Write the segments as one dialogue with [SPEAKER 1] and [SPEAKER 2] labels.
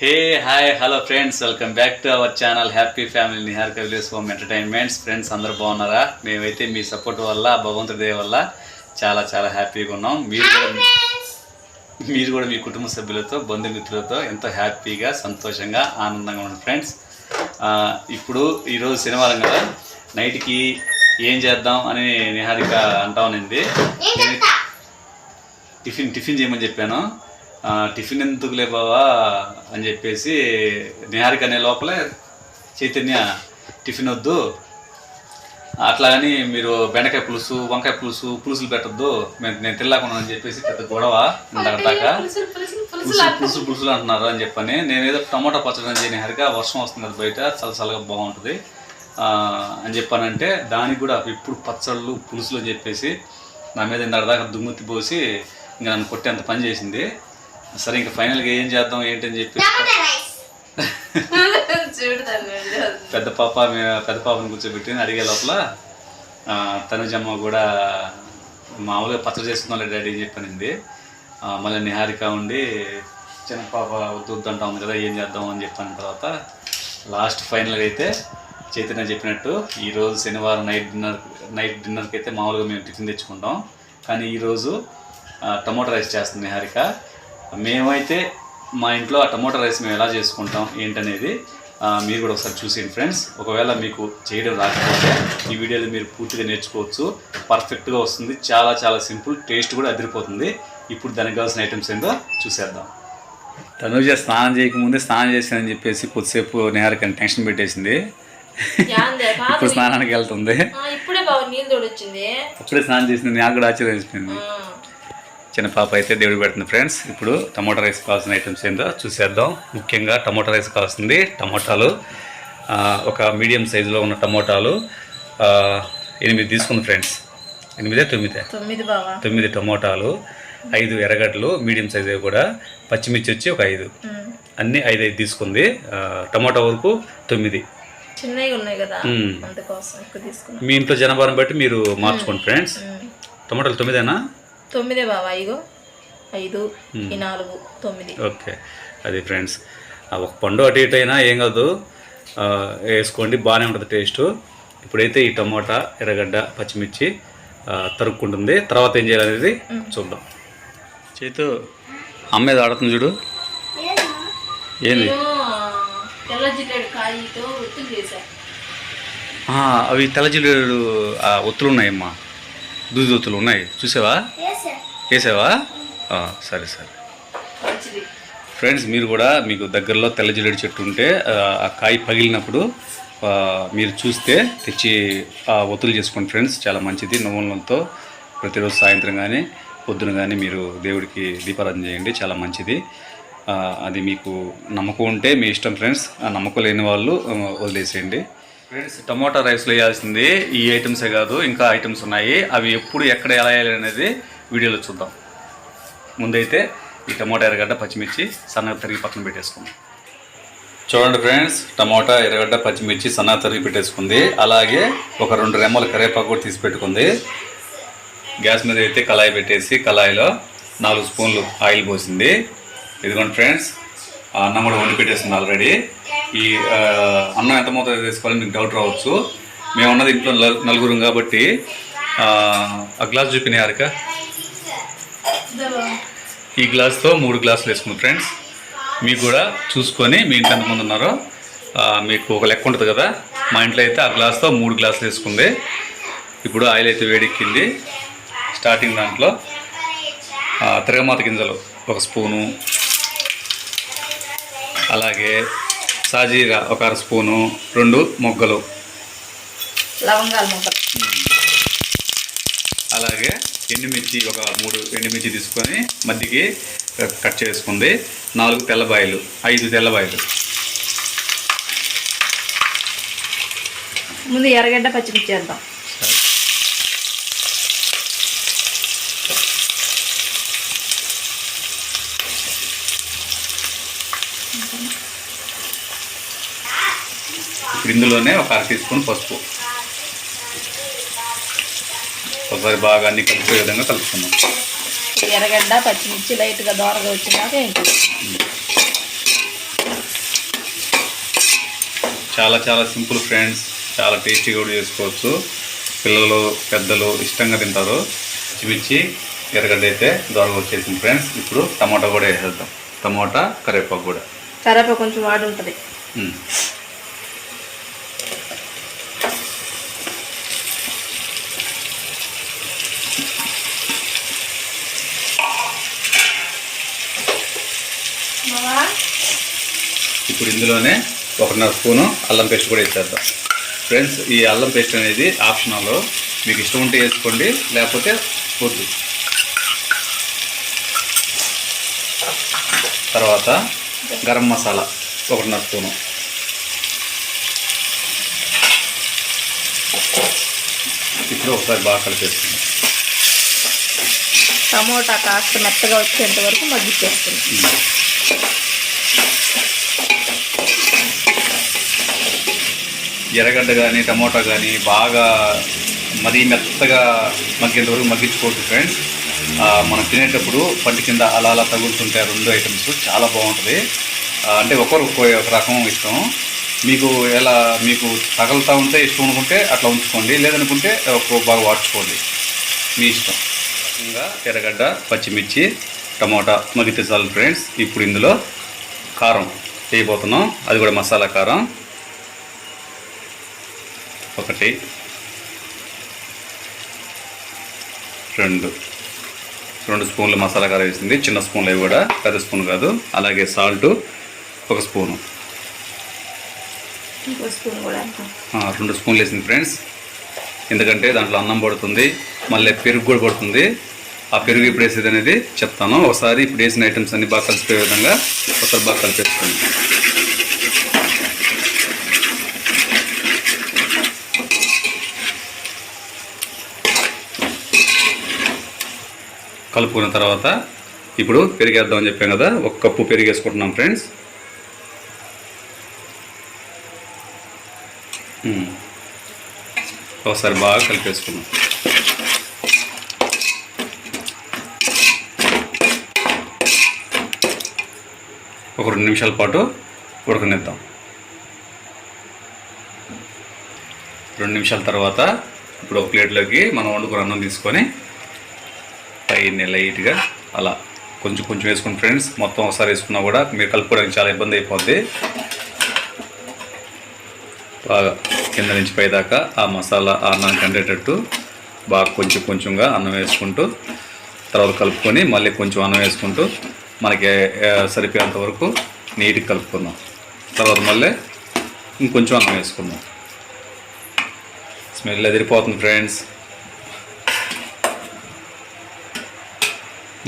[SPEAKER 1] Hey hi hello friends welcome back to our channel happy family Niharika village home entertainments friends అందరూ బాగున్నారా? మేమైతే మీ support వల్ల భగవంతుడి వల్ల చాలా చాలా హ్యాపీగా ఉన్నాం. మీరు కూడా మీరు కూడా మీ కుటుంబ సభ్యులతో బంధుమిత్రులతో ఎంతో హ్యాపీగా సంతోషంగా ఆనందంగా ఉన్నాం ఫ్రెండ్స్ ఇప్పుడు ఈరోజు శనివారం కదా? నైట్కి ఏం చేద్దాం అని నిహారిక అంటా ఉన్నింది నేను టిఫిన్ టిఫిన్ చేయమని చెప్పాను. టిఫిన్ ఎందుకులే బావా అని చెప్పేసి నిహారిక అనే లోపలే చైతన్య టిఫిన్ వద్దు. అట్లాగని మీరు బెండకాయ పులుసు వంకాయ పులుసు పులుసులు పెట్టొద్దు. మేము నేను తినలేకుండా అని చెప్పేసి పెద్ద గొడవ దాకా. పులుసు పులుసు పులుసులు అంటున్నారు. అని చెప్పని. నేను ఏదో టమాటా పచ్చడి అని చేయని హరిగా వర్షం వస్తుంది కదా బయట చాలా చల్లగా బాగుంటుంది. అని చెప్పానంటే దానికి కూడా ఇప్పుడు పచ్చళ్ళు పులుసులు అని చెప్పేసి నా మీద ఇందాక దాకా దుమ్ముత్తి పోసి ఇంకా నన్ను కొట్టేంత పని చేసింది. సరే ఇంకా ఫైనల్గా ఏం చేద్దాం ఏంటని చెప్పేసి పెద్ద పాప పెద్ద పాపని కూర్చోబెట్టి అడిగే లోపల తనుజమ్మ కూడా మామూలుగా పచ్చడి చేసుకున్నాం డాడీ అని చెప్పనింది. మళ్ళీ నిహారిక ఉండి చిన్న పాప వద్దు వద్దు అంటా ఉంది కదా ఏం చేద్దాం అని చెప్పిన తర్వాత. లాస్ట్ ఫైనల్గా అయితే చైతన్య చెప్పినట్టు ఈరోజు శనివారం నైట్ డిన్నర్ నైట్ డిన్నర్కి అయితే మామూలుగా మేము టిఫిన్ తెచ్చుకుంటాం. కానీ ఈరోజు టమోటా రైస్ చేస్తుంది నిహారిక. మేమైతే మా ఇంట్లో ఆ టమోటా రైస్ మేము ఎలా చేసుకుంటాం ఏంటనేది మీరు కూడా ఒకసారి చూసేయండి ఫ్రెండ్స్. ఒకవేళ మీకు చేయడం రాకపోతే ఈ వీడియోలో మీరు పూర్తిగా నేర్చుకోవచ్చు. పర్ఫెక్ట్గా వస్తుంది. చాలా చాలా సింపుల్. టేస్ట్ కూడా అదిరిపోతుంది. ఇప్పుడు దానికి కావాల్సిన ఐటమ్స్ ఏందో చూసేద్దాం. తనుజ స్నానం చేయకముందే స్నానం చేసానని చెప్పేసి కొద్దిసేపు నిహారికని టెన్షన్ పెట్టేసింది. ఇప్పుడు స్నానానికి వెళ్తుంది.
[SPEAKER 2] ఆ, ఇప్పుడే
[SPEAKER 1] స్నానం చేసింది. నాకు కూడా ఆశ్చర్యం చిన్న పాప అయితే దేవుడు పెడుతుంది ఫ్రెండ్స్ ఇప్పుడు టమోటా రైస్ కావాల్సిన ఐటమ్స్ ఏందో చూసేద్దాం. ముఖ్యంగా టమోటా రైస్ కావాల్సింది టమోటాలు. ఒక మీడియం సైజులో ఉన్న టమోటాలు. ఎనిమిది తీసుకుంది ఫ్రెండ్స్ ఎనిమిదే తొమ్మిదే?
[SPEAKER 2] తొమ్మిది
[SPEAKER 1] టమోటాలు ఐదు ఎర్రగడ్డలు మీడియం సైజు కూడా. పచ్చిమిర్చి వచ్చి ఒక ఐదు. అన్నీ ఐదు ఐదు తీసుకుంది. టమోటా వరకు తొమ్మిది.
[SPEAKER 2] చిన్నవి ఉన్నాయి కదా.
[SPEAKER 1] మీ ఇంట్లో జనాభాను బట్టి మీరు మార్చుకోండి ఫ్రెండ్స్. టమోటాలు తొమ్మిదేనా?
[SPEAKER 2] తొమ్మిదే బావా ఇగో. ఐదు ఈ నాలుగు తొమ్మిది.
[SPEAKER 1] ఓకే. అది ఫ్రెండ్స్ ఒక పండు అటు ఇటు అయినా ఏం కాదు. ఆ, వేసుకోండి బాగానే ఉంటుంది టేస్ట్. ఇప్పుడైతే ఈ టమోటా ఎర్రగడ్డ పచ్చిమిర్చి తరుక్కుంటుంది. తర్వాత ఏం చేయాలనేది చూద్దాం. చేతు అమ్మ ఏదో ఆడుతుంది చూడు. ఏంది?
[SPEAKER 2] నేను తెల్ల జిల్లేడు కాయతో ఒత్తులు చేశా.
[SPEAKER 1] ఆ, అవి తెల్లజిల్లేడు ఒత్తులు ఉన్నాయమ్మా. దూది ఒత్తులు ఉన్నాయి. చూసావా? వేసావా? ఆ, సరే సరే.
[SPEAKER 2] మంచిది.
[SPEAKER 1] ఫ్రెండ్స్ మీరు కూడా మీకు దగ్గరలో తెల్ల జిల్లేడు చెట్టు ఉంటే ఆ, కాయ పగిలినప్పుడు మీరు చూస్తే తెచ్చి ఆ ఒత్తులు చేసుకోండి ఫ్రెండ్స్ చాలా మంచిది. నవ్వులతో ప్రతిరోజు సాయంత్రం కానీ పొద్దున కానీ మీరు దేవుడికి దీపారాధన చేయండి. చాలా మంచిది. ఆ, అది మీకు నమ్మకం ఉంటే మీ ఇష్టం ఫ్రెండ్స్ ఆ నమ్మకం లేని వాళ్ళు వదిలేసేయండి. ఫ్రెండ్స్ టమోటా రైస్లో వేయాల్సింది ఈ ఐటమ్సే కాదు ఇంకా ఐటమ్స్ ఉన్నాయి. అవి ఎప్పుడు ఎక్కడ ఎలా వేయాలి అనేది వీడియోలో చూద్దాం. ముందైతే ఈ టమోటా ఎర్రగడ్డ పచ్చిమిర్చి సన్నగా తరిగి పక్కన పెట్టేసుకుందాం. చూడండి ఫ్రెండ్స్ టమోటా ఎర్రగడ్డ పచ్చిమిర్చి సన్నగా తరిగి పెట్టేసుకుంది. అలాగే ఒక రెండు రెమ్మల కరేపాకు కూడా తీసి పెట్టుకుంది. గ్యాస్ మీద అయితే కళాయి పెట్టేసి కళాయిలో నాలుగు స్పూన్లు ఆయిల్ పోసింది. ఇదిగోండి ఫ్రెండ్స్ అన్నం కూడా వండి పెట్టేసింది ఆల్రెడీ. ఈ అన్నం ఎంత మోతాదు తీసుకోవాలని మీకు డౌట్ రావచ్చు. మేము ఉన్నది ఇంట్లో నలు- నలుగురం కాబట్టి ఆ, గ్లాస్ చూపినాయి హారిక ఈ గ్లాస్తో మూడు గ్లాసులు వేసుకుంది ఫ్రెండ్స్. మీకు కూడా చూసుకొని మీ ఇంట్లో ఎంతమంది ఉన్నారో మీకు ఒక లెక్క ఉంటుంది కదా? మా ఇంట్లో అయితే ఆ గ్లాస్తో మూడు గ్లాసులు వేసుకుంది. ఇప్పుడు ఆయిల్ అయితే వేడెక్కింది. స్టార్టింగ్ దాంట్లో తిరగమాత గింజలు ఒక స్పూను. అలాగే సాజీరా ఒక అర స్పూను రెండు మొగ్గలు.
[SPEAKER 2] లవంగాల ముక్కలు
[SPEAKER 1] అలాగే ఎండుమిర్చి ఒక మూడు ఎండుమిర్చి తీసుకొని మధ్యకి కట్ చేసుకుంది. నాలుగు తెల్లబాయలు ఐదు తెల్లబాయలు
[SPEAKER 2] ముందు ఎర్రగడ్డ పచ్చిమిర్చి వేద్దాం.
[SPEAKER 1] ఇప్పుడు ఇందులోనే ఒక అర టీ స్పూన్ పసుపు. ఒకసారి బాగా అన్ని కలిపే విధంగా కలుపుకుందాం.
[SPEAKER 2] ఎర్రగడ్డ పచ్చిమిర్చి లైట్గా దోరగా వచ్చినాక ఏంటి
[SPEAKER 1] చాలా చాలా సింపుల్ ఫ్రెండ్స్. చాలా టేస్టీగా కూడా చేసుకోవచ్చు. పిల్లలు పెద్దలు ఇష్టంగా తింటారు. పచ్చిమిర్చి ఎర్రగడ్డ అయితే దూరంగా వచ్చేసింది ఫ్రెండ్స్. ఇప్పుడు టమాటా కూడా వేసేద్దాం. టమాటా కరివేపాకు కూడా.
[SPEAKER 2] కరేప కొంచెం వాడు ఉంటుంది.
[SPEAKER 1] ఇప్పుడు ఇందులోనే ఒకటిన్నర స్పూను అల్లం పేస్ట్ కూడా వేసేద్దాం. ఫ్రెండ్స్ ఈ అల్లం పేస్ట్ అనేది ఆప్షనల్ మీకు ఇష్టం ఉంటే వేసుకోండి లేకపోతే వద్దు. తర్వాత గరం మసాలా ఒకటిన్నర స్పూను. ఇప్పుడు ఒకసారి బాగా కలిపేస్తుంది
[SPEAKER 2] టమోటా కాస్త మెత్తగా వచ్చేంత వరకు మగ్గిచ్చేస్తుంది
[SPEAKER 1] ఎర్రగడ్డ కానీ టమోటా కానీ బాగా మరీ మెత్తగా మగ్గేంత వరకు మగ్గించుకోవద్దు ఫ్రెండ్స్ మనం తినేటప్పుడు పంటి కింద అలా అలా తగులుతుంటాయి ఆ రెండు ఐటమ్స్ చాలా బాగుంటుంది. అంటే ఒకరు ఒక రకం ఇష్టం. మీకు ఎలా మీకు తగులుతూ ఉంటే ఇష్టం అనుకుంటే అట్లా ఉంచుకోండి. లేదనుకుంటే ఒక్కో బాగా వాడుచుకోండి మీ ఇష్టం. రకంగా ఎర్రగడ్డ పచ్చిమిర్చి టమోటా మగ్గితే చాలు ఫ్రెండ్స్ ఇప్పుడు ఇందులో కారం వేయబోతున్నాం. అది కూడా మసాలా కారం. ఒకటి. రెండు. రెండు స్పూన్లు మసాలా కారం వేసింది. చిన్న స్పూన్లు అవి కూడా పెద్ద స్పూన్ కాదు. అలాగే సాల్ట్ ఒక స్పూను. రెండు స్పూన్లు వేసింది ఫ్రెండ్స్. ఎందుకంటే దాంట్లో అన్నం పడుతుంది మళ్ళీ పెరుగు కూడా పడుతుంది. ఆ పెరుగు ఇప్పుడు వేసేది అనేది చెప్తాను. ఒకసారి ఇప్పుడు వేసిన ఐటమ్స్ అన్ని బాగా కలిసిపోయే విధంగా ఒకసారి బాగా కలిపేసుకోండి. కలుపుకున్న తర్వాత ఇప్పుడు పెరిగేద్దామని చెప్పాం కదా ఒక కప్పు పెరిగేసుకుంటున్నాం ఫ్రెండ్స్. ఒకసారి బాగా కలిపేసుకున్నాం ఒక రెండు నిమిషాల పాటు ఉడకనిద్దాం. రెండు నిమిషాల తర్వాత ఇప్పుడు ఒక ప్లేట్లోకి మనం వండుకున్న అన్నం తీసుకొని పైన లైట్గా అలా కొంచెం కొంచెం వేసుకుని ఫ్రెండ్స్ మొత్తం ఒకసారి వేసుకున్నా కూడా మీరు కలుపుకోవడానికి చాలా ఇబ్బంది అయిపోద్ది. బాగా కింద నుంచి పైదాకా ఆ మసాలా ఆ అన్నానికి అందేటట్టు బాగా కొంచెం కొంచెంగా అన్నం వేసుకుంటూ తర్వాత కలుపుకొని మళ్ళీ కొంచెం అన్నం వేసుకుంటూ మనకి సరిపోయేంత వరకు నీట్గా కలుపుకుందాం. తర్వాత మళ్ళీ ఇంకొంచెం అన్నం వేసుకుందాం. స్మెల్ ఎదిరిపోతుంది ఫ్రెండ్స్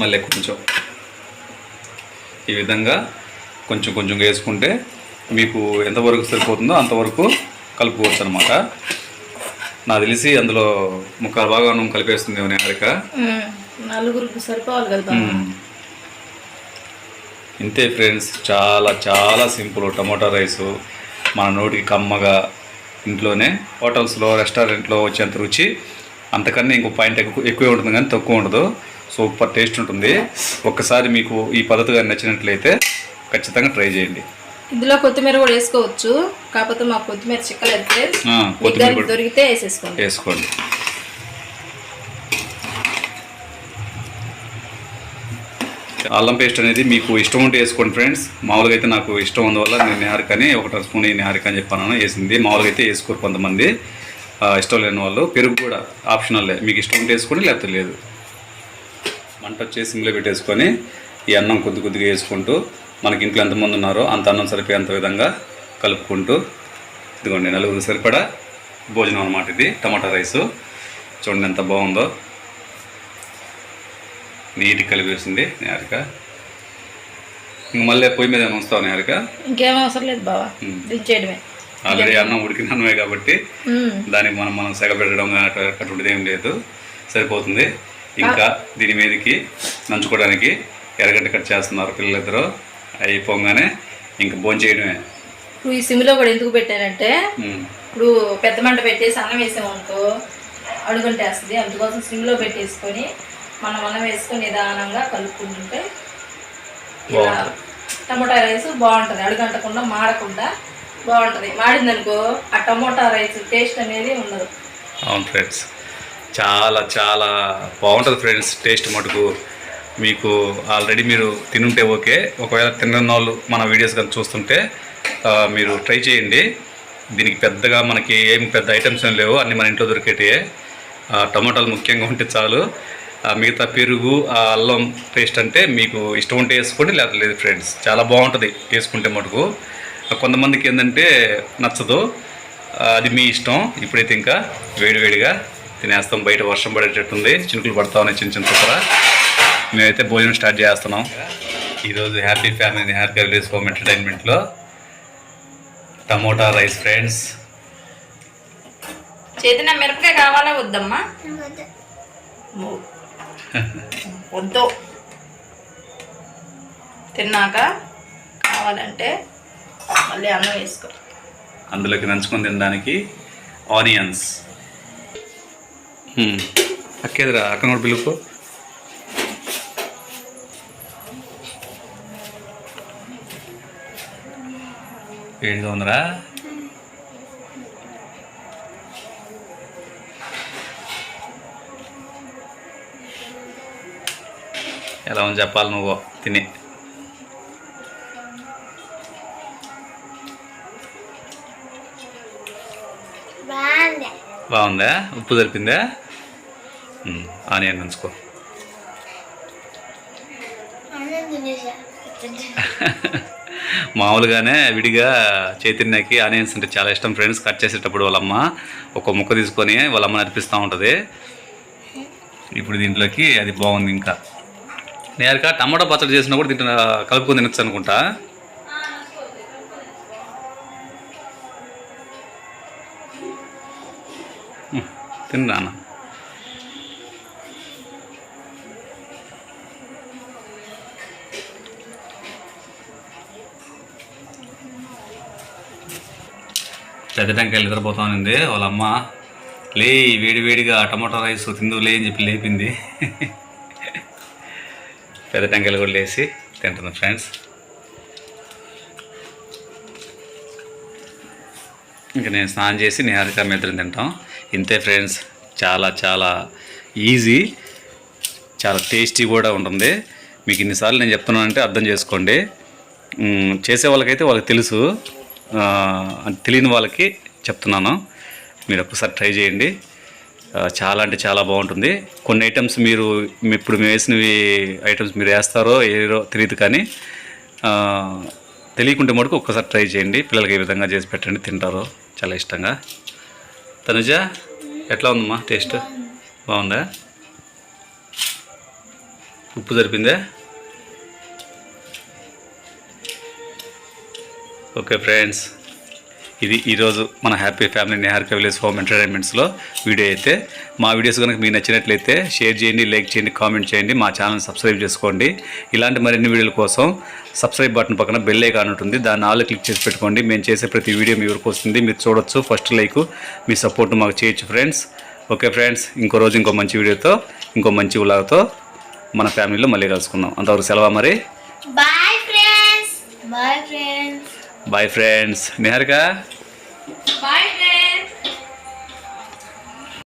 [SPEAKER 1] మళ్ళీ కొంచెం. ఈ విధంగా కొంచెం కొంచెం వేసుకుంటే మీకు ఎంతవరకు సరిపోతుందో అంతవరకు కలుపుకోవచ్చు అనమాట నాకు తెలిసి అందులో ముక్కలు బాగా నువ్వు కలిపేస్తుంది
[SPEAKER 2] మ్మ్. నలుగురికి సరిపోవాలి కదా.
[SPEAKER 1] ఇంతే ఫ్రెండ్స్ చాలా చాలా సింపుల్ టమాటా రైసు. మన నోటికి కమ్మగా ఇంట్లోనే హోటల్స్లో రెస్టారెంట్లో వచ్చేంత రుచి. అంతకన్నా ఇంకో పాయింట్ ఎక్కువ ఎక్కువే ఉంటుంది కానీ తక్కువ ఉండదు. సూపర్ టేస్ట్ ఉంటుంది. ఒక్కసారి మీకు ఈ పద్ధతి కానీ నచ్చినట్లయితే ఖచ్చితంగా ట్రై చేయండి.
[SPEAKER 2] ఇందులో కొత్తిమీర కూడా వేసుకోవచ్చు. కాకపోతే మాకు కొత్తిమీర చిక్కలేదు.
[SPEAKER 1] కొత్తిమీర
[SPEAKER 2] దొరికితే వేసేసుకోండి.
[SPEAKER 1] వేసుకోండి. అల్లం పేస్ట్ అనేది మీకు ఇష్టం ఉంటే వేసుకోండి ఫ్రెండ్స్. మామూలుగా అయితే నాకు ఇష్టం అందువల్ల నేను నిహారికని ఒకటి స్పూన్ నిహారిక అని చెప్పాను వేసింది. మామూలుగా అయితే వేసుకోరు కొంతమంది. ఇష్టం లేని వాళ్ళు. పెరుగు కూడా ఆప్షనల్లే మీకు ఇష్టం ఉంటే వేసుకోండి లేకపోతే లేదు. మంట వచ్చేసి సిమ్లో పెట్టేసుకొని ఈ అన్నం కొద్ది కొద్దిగా వేసుకుంటూ మనకి ఇంట్లో ఎంతమంది ఉన్నారో అంత అన్నం సరిపోయేంత విధంగా కలుపుకుంటూ ఇదిగోండి నలుగురు సరిపడా భోజనం అనమాట ఇది. Tomato rice. చూడండి ఎంత బాగుందో. నీట్గా కలిపేసింది నేరిక ఇంక మళ్ళీ పొయ్యి మీద ఉంచుతావు నేరిక
[SPEAKER 2] ఇంకేం అవసరం లేదు బావా. దించేయడమే.
[SPEAKER 1] ఆల్రెడీ అన్నం ఉడికిన అన్నమే కాబట్టి. దానికి మనం మనం సెగ పెట్టడం అటువంటిది ఏం లేదు. సరిపోతుంది. ఇంకా దీని మీదకి నంచుకోవడానికి ఎర్రగడ్డ కట్ చేస్తున్నారు పిల్లలిద్దరూ. అయిపోగానే ఇంకా భోంచేయడమే
[SPEAKER 2] ఇప్పుడు ఈ సిమ్లో కూడా ఎందుకు పెట్టానంటే. ఇప్పుడు పెద్ద మంట పెట్టేసి అన్నం వేసామనుకో అడుగుంటేస్తుంది అందుకోసం సిమ్లో పెట్టేసుకొని మనం అన్నం వేసుకొని నిదానంగా కలుపుకుంటుంటే ఇలా. టమాటా రైస్ బాగుంటుంది. అడుగంటకుండా మాడకుండా బాగుంటుంది. మాడింది అనుకో ఆ టమోటా రైస్ టేస్ట్ అనేది ఉండదు.
[SPEAKER 1] అవును ఫ్రెండ్స్. చాలా చాలా బాగుంటుంది ఫ్రెండ్స్ టేస్ట్ మటుకు. మీకు ఆల్రెడీ మీరు తినుంటే ఓకే. ఒకవేళ తిన్న వాళ్ళు మన వీడియోస్ కానీ చూస్తుంటే మీరు ట్రై చేయండి. దీనికి పెద్దగా మనకి ఏం పెద్ద ఐటమ్స్ ఏం లేవు. అన్నీ మన ఇంట్లో దొరికేటివే టమాటాలు ముఖ్యంగా ఉంటే చాలు. ఆ, మిగతా పెరుగు ఆ అల్లం పేస్ట్ అంటే మీకు ఇష్టం ఉంటే వేసుకోండి లేకపోతే లేదు ఫ్రెండ్స్. చాలా బాగుంటుంది వేసుకుంటే మటుకు. కొంతమందికి ఏంటంటే నచ్చదు. అది మీ ఇష్టం. ఇప్పుడైతే ఇంకా వేడివేడిగా తినేస్తాం బయట వర్షం పడేటట్టుంది. చినుకులు పడతా ఉన్నాయి చిన్న చిన్న చొక్కర మేమైతే భోజనం స్టార్ట్ చేస్తున్నాం. ఈరోజు happy family happy village home ఎంటర్టైన్మెంట్లో. Tomato rice friends.
[SPEAKER 2] చేతిన మిరపకాయ కావాలా వద్దమ్మా? వద్దు. తిన్నాక కావాలంటే మళ్ళీ అన్నం వేసుకో.
[SPEAKER 1] అందులోకి నంచుకొని తినడానికి ఆనియన్స్. అక్కేదిరా అక్క కూడా పిలుపు. ఏడు వందరా ఎలా ఉంది చెప్పాలి నువ్వు? తిని.
[SPEAKER 3] బాగుంది?
[SPEAKER 1] ఉప్పు సరిపిందా ఆనియన్
[SPEAKER 3] తినేసా.
[SPEAKER 1] మామూలుగానే విడిగా చైతన్యకి ఆనియన్స్ అంటే చాలా ఇష్టం. ఫ్రెండ్స్ కట్ చేసేటప్పుడు వాళ్ళమ్మ ఒక ముక్క తీసుకొని వాళ్ళమ్మ నడిపిస్తూ ఉంటుంది. ఇప్పుడు దీంట్లోకి అది బాగుంది ఇంకా. నేరుగా టమాటో పచ్చడి చేసినా కూడా దీంట్లో కలుపుకొని తినచ్చు అనుకుంటా. ఉమ్, పెద్ద టెంకాయలు నిద్రపోతా ఉంది వాళ్ళ అమ్మ లే వేడి వేడిగా టమాటా రైస్ తిందు లే అని చెప్పి లేపింది. పెద్ద టెంకాయలు కూడా లేసి తింటున్నాం ఫ్రెండ్స్. ఇంకా నేను స్నానం చేసి నిహారిక మిత్రం తింటాం. ఇంతే ఫ్రెండ్స్ చాలా చాలా ఈజీ చాలా టేస్టీ కూడా ఉంటుంది. మీకు ఇన్నిసార్లు నేను చెప్తున్నానంటే అర్థం చేసుకోండి. చేసే వాళ్ళకైతే వాళ్ళకి తెలుసు. తెలియని వాళ్ళకి చెప్తున్నాను. మీరు ఒకసారి ట్రై చేయండి. చాలా అంటే చాలా బాగుంటుంది. కొన్ని ఐటమ్స్ మీరు ఇప్పుడు మేము వేసినవి ఐటమ్స్ మీరు వేస్తారో ఏదో తెలియదు కానీ తెలియకుంటే మటుకు ఒక్కసారి ట్రై చేయండి. పిల్లలకి ఏ విధంగా చేసి పెట్టండి తింటారో. చాలా ఇష్టంగా. తనుజ ఎట్లా ఉందమ్మా టేస్ట్? బాగుందా? ఉప్పు సరిపిందే ఓకే ఫ్రెండ్స్. ఇది ఈరోజు మన happy family Niharika village home ఎంటర్టైన్మెంట్స్లో video అయితే. మా వీడియోస్ కనుక మీకు నచ్చినట్లయితే షేర్ చేయండి లైక్ చేయండి కామెంట్ చేయండి మా ఛానల్ సబ్స్క్రైబ్ చేసుకోండి. ఇలాంటి మరిన్ని వీడియోల కోసం సబ్స్క్రైబ్ బటన్ పక్కన బెల్ ఐకాన్ ఉంటుంది. దాన్ని ఆల్ క్లిక్ చేసి పెట్టుకోండి. మేము చేసే ప్రతి వీడియో మీ వరకు వస్తుంది. మీరు చూడొచ్చు. ఫస్ట్ లైక్ మీ సపోర్ట్ మాకు చేయొచ్చు ఫ్రెండ్స్ ఓకే ఫ్రెండ్స్ ఇంకో రోజు ఇంకో మంచి వీడియోతో ఇంకో మంచి ఉలాగతో మన ఫ్యామిలీలో మళ్ళీ కలుసుకుందాం. అంతవరకు సెలవు మరి?
[SPEAKER 3] Bye friends bye friends
[SPEAKER 1] bye friends Niharika
[SPEAKER 2] bye